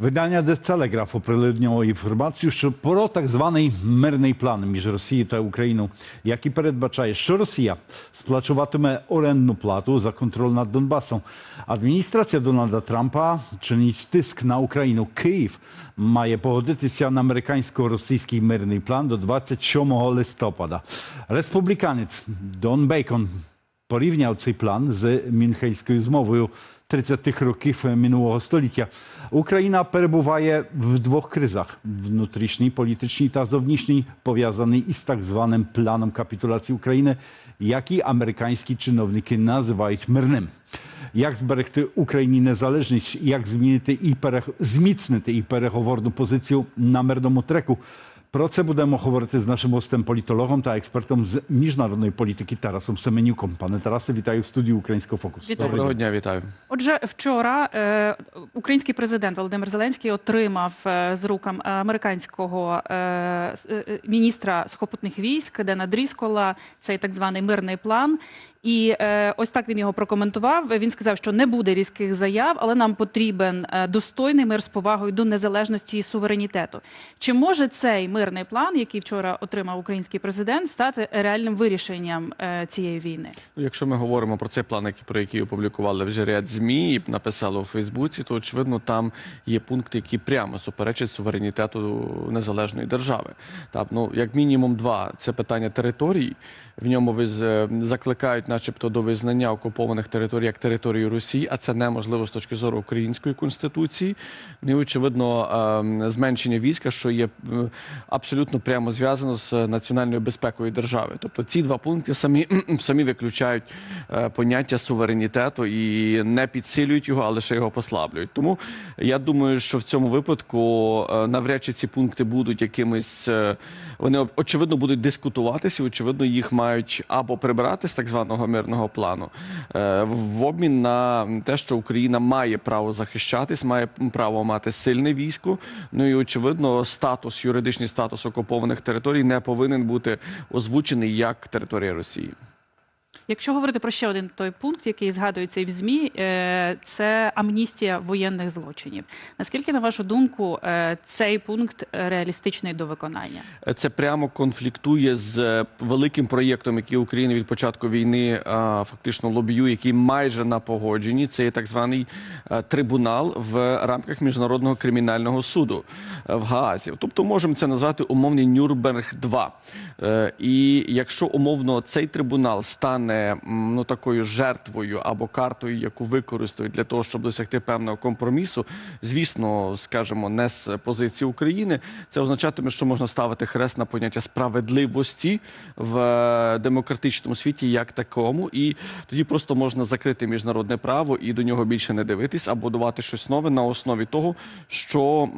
Видання The Telegraph оприлюднило інформацію, що про так званий мирний план між Росією та Україною, який передбачає, що Росія сплачуватиме орендну плату за контроль над Донбасом. Адміністрація Дональда Трампа чинить тиск на Україну. Київ має погодитися на американсько-російський мирний план до 27 листопада. Республіканець Дон Бейкон порівняв цей план з Мюнхенською змовою 30-х років минулого століття. Україна перебуває в двох кризах: внутрішній, політичній та зовнішній, пов'язаний із так званим планом капітуляції України, який американські чиновники називають мирним. Як зберегти Україні незалежність, як змінити і перег... зміцнити і переговорну позицію на мирному треку? Про це будемо говорити з нашим гостем, політологом та експертом з міжнародної політики Тарасом Семенюком. Пане Тарасе, вітаю в студії Українського фокусу. Вітаю. Доброго дня, вітаю. Отже, вчора е, український президент Володимир Зеленський отримав е, з рук американського е, е, міністра сухопутних військ Дена Дріскола цей так званий мирний план. І е, ось так він його прокоментував. Він сказав, що не буде різких заяв, але нам потрібен е, достойний мир з повагою до незалежності і суверенітету. Чи може цей мирний план, який вчора отримав український президент, стати реальним вирішенням е, цієї війни? Ну, Якщо ми говоримо про цей план, про який опублікували вже ряд ЗМІ і написали у Фейсбуці, то очевидно там є пункти, які прямо суперечать суверенітету незалежної держави. Так, ну як мінімум, два це питання територій. В ньому виз- закликають, начебто, до визнання окупованих територій як території Росії, а це неможливо з точки зору української конституції. Ну і очевидно, ем, зменшення війська, що є е, абсолютно прямо зв'язано з національною безпекою держави. Тобто ці два пункти самі, самі виключають е, поняття суверенітету і не підсилюють його, а лише його послаблюють. Тому я думаю, що в цьому випадку е, навряд чи ці пункти будуть якимись. Вони очевидно будуть дискутуватися, очевидно, їх мають або прибирати з так званого мирного плану е, в обмін на те, що Україна має право захищатись, має право мати сильне військо. Ну і очевидно, статус, юридичний статус окупованих територій не повинен бути озвучений як територія Росії. Якщо говорити про ще один той пункт, який згадується і в змі, е, це амністія воєнних злочинів. Наскільки на вашу думку е, цей пункт реалістичний до виконання? Це прямо конфліктує з е, великим проєктом, який Україна від початку війни фактично лобіює, який майже на погодженні. Це є так званий трибунал в рамках міжнародного кримінального суду в Гаазі. Тобто можемо це назвати умовний Нюрнберг 2 Е, І якщо умовно цей трибунал стане ну такою жертвою або картою, яку використають для того, щоб досягти певного компромісу, звісно, скажімо, не з позиції України, це означатиме, що можна ставити хрест на поняття справедливості в е, демократичному світі як такому, і тоді просто можна закрити міжнародне право і до нього більше не дивитись, а будувати щось нове на основі того, що,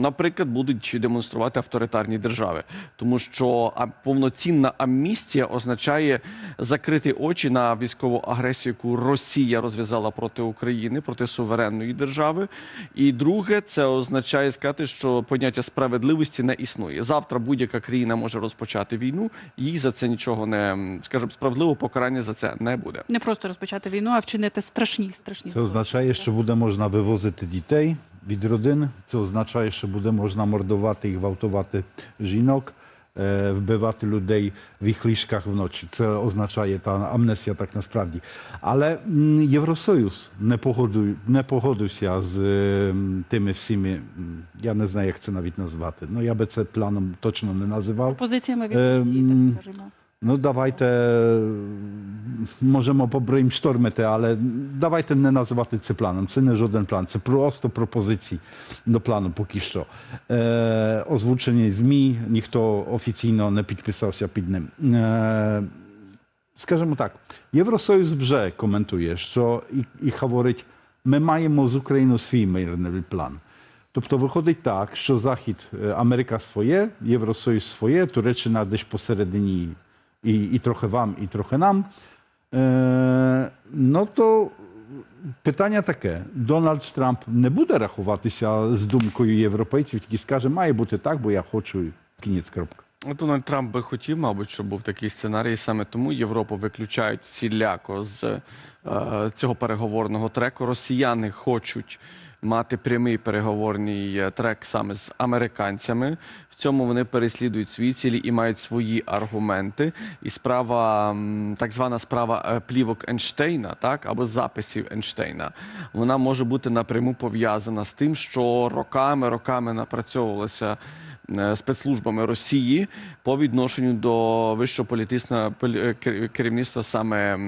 наприклад, будуть демонструвати авторитарні держави, тому що повноцінна амністія означає закрити очі на військову агресію, яку Росія розв'язала проти України, проти суверенної держави. І друге, це означає сказати, що поняття справедливості не існує. Завтра будь-яка країна може розпочати війну, їй за це нічого не скажімо, справедливого покарання за це не буде. Не просто розпочати війну, а вчинити страшні страшні Це означає, що буде можна вивозити дітей від родин. Це означає, що буде можна мордувати і гвалтувати жінок, е, вбивати людей в їх ліжках вночі. Це означає та амнестія так насправді. Але м, Євросоюз не погодив, не погодився з тими всіми, я не знаю, як це навіть назвати. Ну я би це планом точно не називав. позиціями від Росії, так скажімо. Ну, давайте можемо побрейнштормити, але давайте не називати це планом. Це не жоден план, це просто пропозиції до плану поки що. Е, озвучені ЗМІ, ніхто офіційно не підписався під ним. Е, скажімо так, Євросоюз вже коментує, що і, і говорить, ми маємо з Україною свій мирний план. Тобто виходить так, що Захід, е, Америка своє, Євросоюз своє, Туреччина десь посередині і, трохи вам, і трохи нам. Е, ну то питання таке: Дональд Трамп не буде рахуватися з думкою європейців, які скаже, має бути так, бо я хочу кінець крапка. Дональд Трамп би хотів, мабуть, щоб був такий сценарій. Саме тому Європу виключають всіляко з е, цього переговорного треку. Росіяни хочуть мати прямий переговорний е, трек саме з американцями. В цьому вони переслідують свої цілі і мають свої аргументи. І справа, так звана справа е, плівок Ейнштейна, так або записів Ейнштейна, вона може бути напряму пов'язана з тим, що роками роками напрацьовувалося спецслужбами Росії по відношенню до вищого політичного полі- е, керівництва саме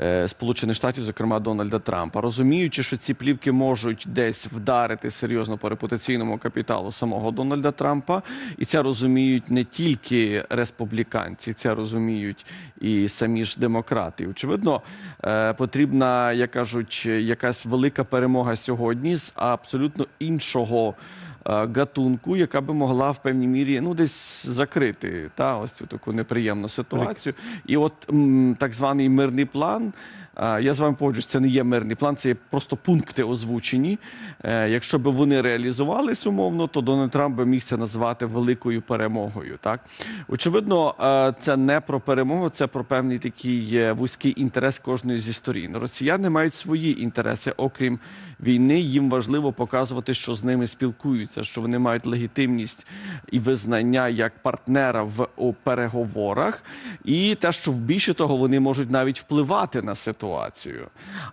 е, Сполучених Штатів, зокрема Дональда Трампа, розуміючи, що ці плівки можуть десь вдарити серйозно по репутаційному капіталу самого Дональда Трампа, і це розуміють не тільки республіканці, це розуміють і самі ж демократи. Очевидно, е, потрібна, як кажуть, якась велика перемога сьогодні з абсолютно іншого е, гатунку, яка би могла в певній мірі ну десь закрити та ось цю таку неприємну ситуацію. І от м, так званий мирний план. Я з вами погоджуюсь, це не є мирний план, це є просто пункти озвучені. Е, Якщо б вони реалізувались умовно, то Дональд Трамп би міг це назвати великою перемогою. Так очевидно, е, це не про перемогу, це про певний такий е, вузький інтерес кожної зі сторін. Росіяни мають свої інтереси, окрім війни. Їм важливо показувати, що з ними спілкуються, що вони мають легітимність і визнання як партнера в переговорах, і те, що більше того, вони можуть навіть впливати на ситуацію.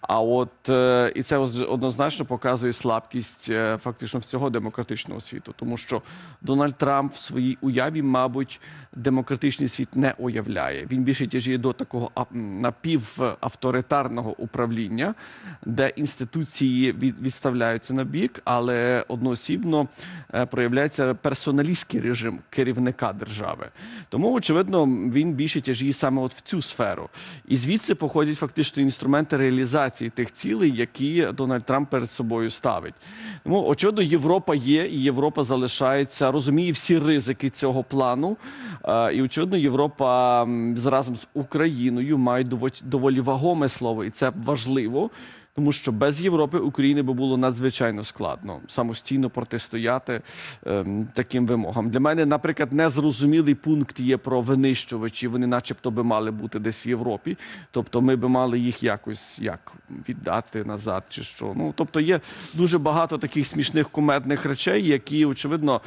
А от е, і це однозначно показує слабкість е, фактично всього демократичного світу, тому що Дональд Трамп в своїй уяві, мабуть, демократичний світ не уявляє. Він більше тяжіє до такого напівавторитарного управління, де інституції від, відставляються на бік, але одноосібно е, проявляється персоналістський режим керівника держави. Тому, очевидно, він більше тяжіє саме от в цю сферу. І звідси походять фактично інструменти реалізації тих цілей, які Дональд Трамп перед собою ставить. Тому, очевидно, Європа є, і Європа залишається, розуміє всі ризики цього плану. Е, І, очевидно, Європа разом з Україною має доволі вагоме слово, і це важливо. Тому що без Європи Україні би було надзвичайно складно самостійно протистояти ем, таким вимогам. Для мене, наприклад, незрозумілий пункт є про винищувачі. Вони, начебто, би мали бути десь в Європі. Тобто, ми би мали їх якось як віддати назад, чи що. Ну тобто, є дуже багато таких смішних кумедних речей, які очевидно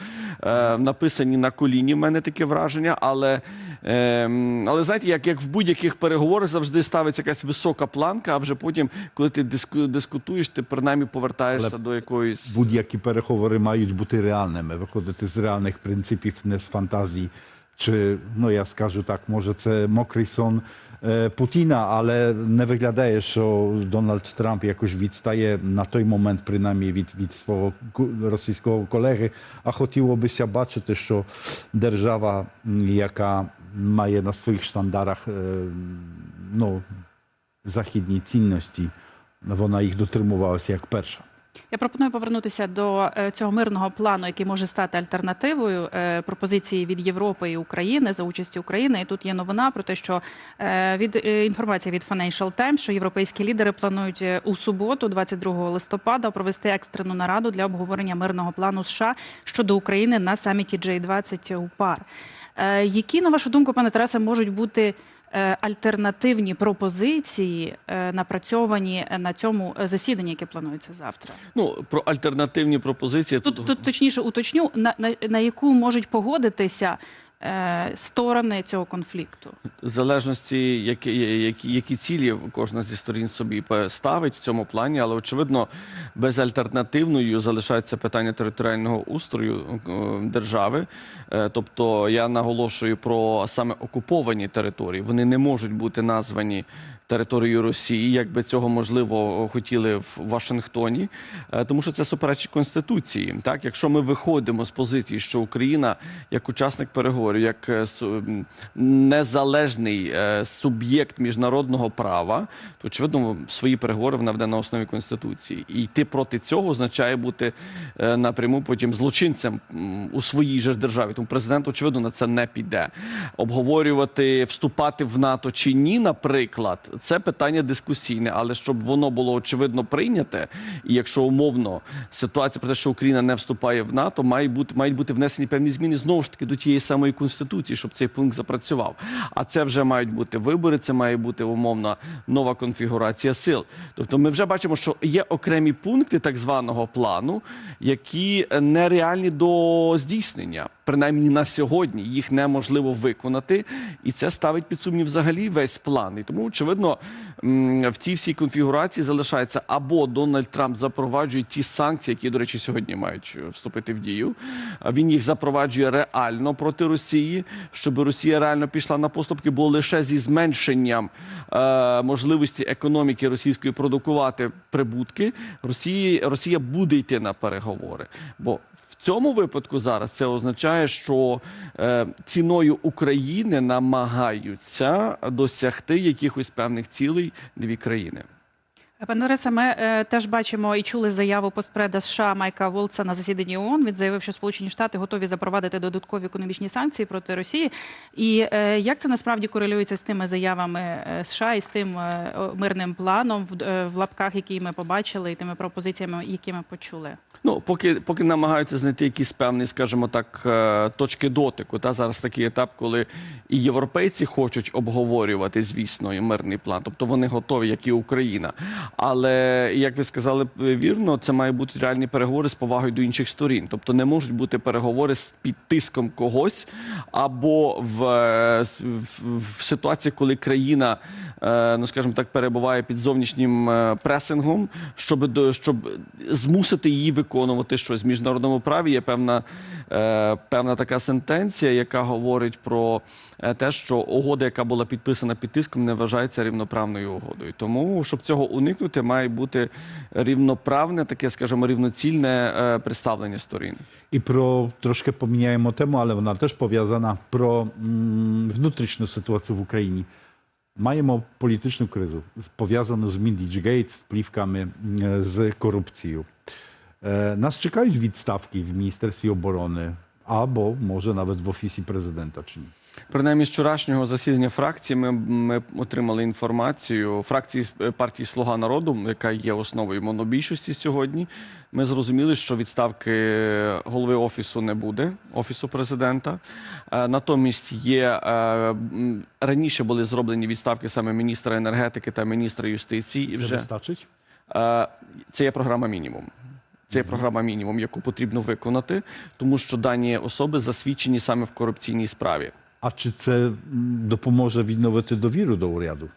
е, написані на коліні. В мене таке враження, але. Ем, але знаєте, як, як в будь-яких переговорах завжди ставиться якась висока планка, а вже потім, коли ти диску, дискутуєш, ти принаймні повертаєшся Але до якоїсь. Будь-які переговори мають бути реальними, виходити з реальних принципів, не з фантазій. Чи, ну я скажу так, може це мокрий сон е, Путіна, але не виглядає, що Дональд Трамп якось відстає на той момент, принаймні від, від свого російського колеги. А хотілося бачити, що держава, яка має на своїх штандарах е, ну, західні цінності, вона їх дотримувалася як перша. Я пропоную повернутися до е, цього мирного плану, який може стати альтернативою е, пропозиції від Європи і України за участі України. І тут є новина про те, що е, від інформація від Financial Times, що європейські лідери планують у суботу, 22 листопада, провести екстрену нараду для обговорення мирного плану США щодо України на саміті J20 у пар. Які, на вашу думку, пане Тарасе, можуть бути альтернативні пропозиції, е, напрацьовані на цьому е, засіданні, яке планується завтра? Ну про альтернативні пропозиції Тут, тут точніше уточню, на, на, на яку можуть погодитися е, сторони цього конфлікту. в залежності, які, які, які цілі кожна зі сторін собі ставить в цьому плані, але очевидно, безальтернативною залишається питання територіального устрою е, держави. Е, Тобто я наголошую про саме окуповані території. Вони не можуть бути названі. Територією Росії, як би цього можливо хотіли в Вашингтоні, Е, тому що це суперечить конституції. Так, якщо ми виходимо з позиції, що Україна як учасник переговорів, як е, незалежний е, суб'єкт міжнародного права, то очевидно свої переговори вона веде на основі конституції. І йти проти цього означає бути напряму потім злочинцем у своїй же державі. Тому президент, очевидно, на це не піде. Обговорювати, вступати в НАТО чи ні, наприклад, це питання дискусійне, але щоб воно було очевидно прийняте, і якщо умовно ситуація про те, що Україна не вступає в НАТО, має бути мають бути внесені певні зміни знову ж таки до тієї самої конституції, щоб цей пункт запрацював. А це вже мають бути вибори, це має бути умовна нова конфігурація сил. Тобто, ми вже бачимо, що є окремі пункти так званого плану, які нереальні до здійснення. Принаймні на сьогодні їх неможливо виконати, і це ставить під сумнів взагалі весь план. І тому, очевидно, м, в цій всій конфігурації залишається або Дональд Трамп запроваджує ті санкції, які, до речі, сьогодні мають е, вступити в дію. Він їх запроваджує реально проти Росії, щоб Росія реально пішла на поступки, бо лише зі зменшенням е, можливості економіки російської продукувати прибутки, Росія буде йти на переговори. Бо цьому випадку зараз це означає, що е, ціною України намагаються досягти якихось певних цілей дві країни. Пане Ларисе, ми е, теж бачимо і чули заяву постпреда США Майка Волца на засіданні ООН. Він заявив, що Сполучені Штати готові запровадити додаткові економічні санкції проти Росії. І е, як це насправді корелюється з тими заявами е, США і з тим е, мирним планом в, е, в лапках, які ми побачили, і тими пропозиціями, які ми почули? Ну, поки, поки намагаються знайти якісь певні, скажімо так, е, точки дотику. Та зараз такий етап, коли і європейці хочуть обговорювати, звісно, і мирний план. Тобто вони готові, як і Україна. Але як ви сказали е, вірно, це має бути реальні переговори з повагою до інших сторін. Тобто не можуть бути переговори з під тиском когось або в, е, в, в ситуації, коли країна, е, ну скажімо так, перебуває під зовнішнім пресингом, щоб щоб змусити її виконувати щось в міжнародному праві. Є певна, певна така сентенція, яка говорить про те, що угода, яка була підписана під тиском, не вважається рівноправною угодою. Тому, щоб цього уникнути, має бути рівноправне, таке, скажімо, рівноцільне е, представлення сторін. І про трошки поміняємо тему, але вона теж пов'язана про внутрішню ситуацію в Україні. Маємо політичну кризу, пов'язану з Міндічгейт, з плівками, з корупцією. Е, Нас чекають відставки в Міністерстві оборони або може навіть в Офісі президента чи ні. Принаймні, з вчорашнього засідання фракції ми, ми отримали інформацію фракції е, партії Слуга народу, яка є основою монобільшості сьогодні. Ми зрозуміли, що відставки голови офісу не буде, офісу президента. Е, Натомість є е, раніше були зроблені відставки саме міністра енергетики та міністра юстиції. І Це вже вистачить? Це є програма мінімум. Це є програма мінімум, яку потрібно виконати, тому що дані особи засвідчені саме в корупційній справі. А чи це допоможе відновити довіру до уряду?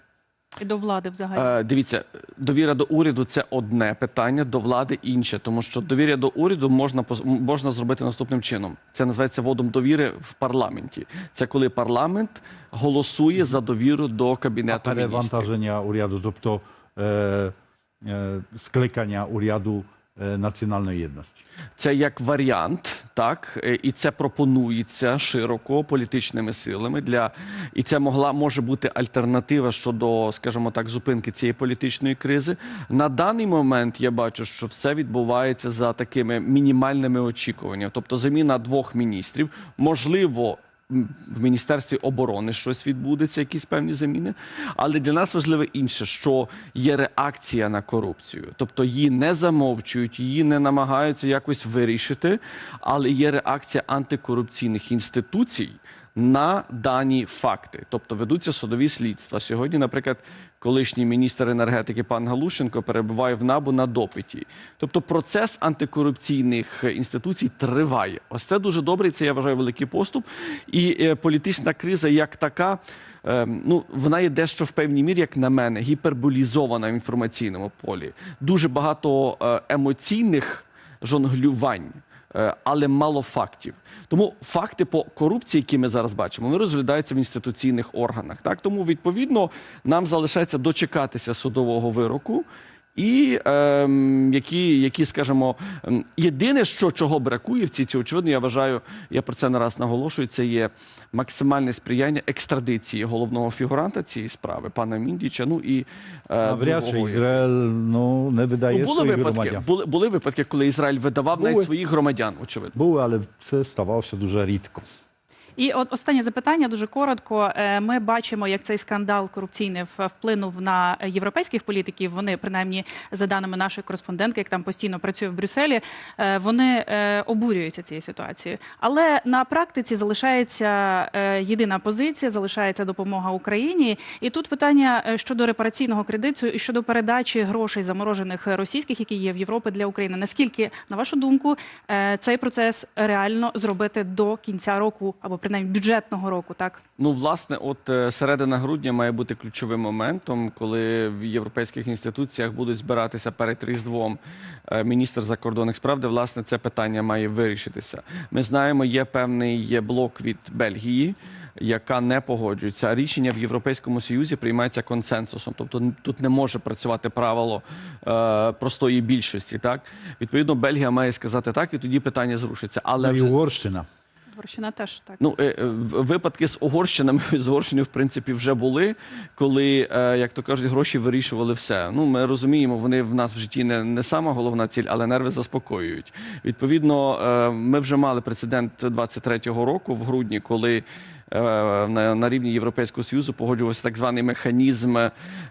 І до влади взагалі. Е, дивіться, довіра до уряду це одне питання, до влади інше, тому що довіря до уряду можна можна зробити наступним чином. Це називається водом довіри в парламенті. Це коли парламент голосує за довіру до А кабінету міністрів. перевантаження уряду, тобто е, е, скликання уряду національної єдності. Це як варіант, так е, і це пропонується широко політичними силами для і це могла може бути альтернатива щодо, скажімо так, зупинки цієї політичної кризи. На даний момент я бачу, що все відбувається за такими мінімальними очікуваннями, тобто заміна двох міністрів, можливо. В міністерстві оборони щось відбудеться, якісь певні заміни. Але для нас важливе інше, що є реакція на корупцію, тобто її не замовчують, її не намагаються якось вирішити, але є реакція антикорупційних інституцій на дані факти, тобто ведуться судові слідства. Сьогодні, наприклад, колишній міністр енергетики пан Галущенко перебуває в набу на допиті. Тобто процес антикорупційних інституцій триває. Ось це дуже добре. Це я вважаю великий поступ. І е, політична криза як така. е, Ну, вона є дещо в певній мірі, як на мене, гіперболізована в інформаційному полі. Дуже багато е, емоційних жонглювань. Е, Але мало фактів. Тому факти по корупції, які ми зараз бачимо, вони розглядаються в інституційних органах. Так тому відповідно нам залишається дочекатися судового вироку. І ем, які, які, скажімо, єдине, що чого бракує в цій цій очевидно, я вважаю, я про це не раз наголошую. Це є максимальне сприяння екстрадиції головного фігуранта цієї справи, пана Міндіча. Ну і е, Навряд чи. Ізраїль ну, не видає Ну, були своїх випадки, громадян. були, були випадки, коли Ізраїль видавав Були. навіть своїх громадян, очевидно. Були, але це ставалося дуже рідко. І от останнє запитання дуже коротко. Е, Ми бачимо, як цей скандал корупційний вплинув на європейських політиків. Вони, принаймні, за даними нашої кореспондентки, як там постійно працює в Брюсселі, е, вони е, обурюються цією ситуацією. Але на практиці залишається єдина позиція, залишається допомога Україні. І тут питання щодо репараційного кредиту і щодо передачі грошей заморожених російських, які є в Європі для України. Наскільки, на вашу думку, цей процес реально зробити до кінця року або принаймні бюджетного року? Так Ну, власне, от е, середина грудня має бути ключовим моментом, коли в європейських інституціях будуть збиратися перед Різдвом е, міністр закордонних справ, де власне це питання має вирішитися. Ми знаємо, є певний є блок від Бельгії. Яка не погоджується, рішення в Європейському Союзі приймається консенсусом, тобто тут не може працювати правило е, простої більшості. Так відповідно, Бельгія має сказати так, і тоді питання зрушиться. Але Ну і вже Угорщина. Угорщина теж так. Ну, е, е, випадки з Угорщинами з Угорщиною, в принципі, вже були, коли, е, як то кажуть, гроші вирішували все. Ну, ми розуміємо, вони в нас в житті не, не сама головна ціль, але нерви заспокоюють. Відповідно, ми вже мали прецедент 23-го року в грудні, коли. Е, На, на рівні Європейського союзу погоджувався так званий механізм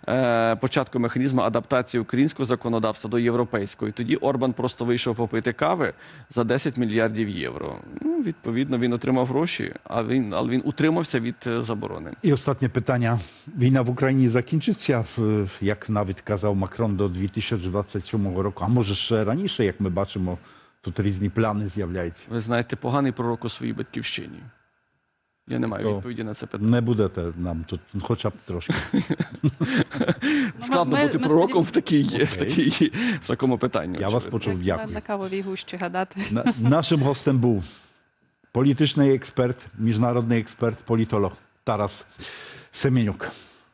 е, початку механізму адаптації українського законодавства до європейського. І тоді Орбан просто вийшов попити кави за 10 мільярдів євро. Ну, відповідно, він отримав гроші, а він, але він утримався від е, заборони. І останнє питання. Війна в Україні закінчиться, в- як навіть казав Макрон, до 2027 року, а може ще раніше, як ми бачимо, тут різні плани з'являються. Ви знаєте, поганий пророк у своїй батьківщині. Я не маю То- відповіді на це питання. Не будете нам тут хоча б трошки. Складно ми- бути ми пророком в, такій, в, такій, в такому питанні. Я вас очевидно. почув. Дякую. на кавовій гущі гадати. На, нашим гостем був політичний експерт, міжнародний експерт, політолог Тарас Семенюк.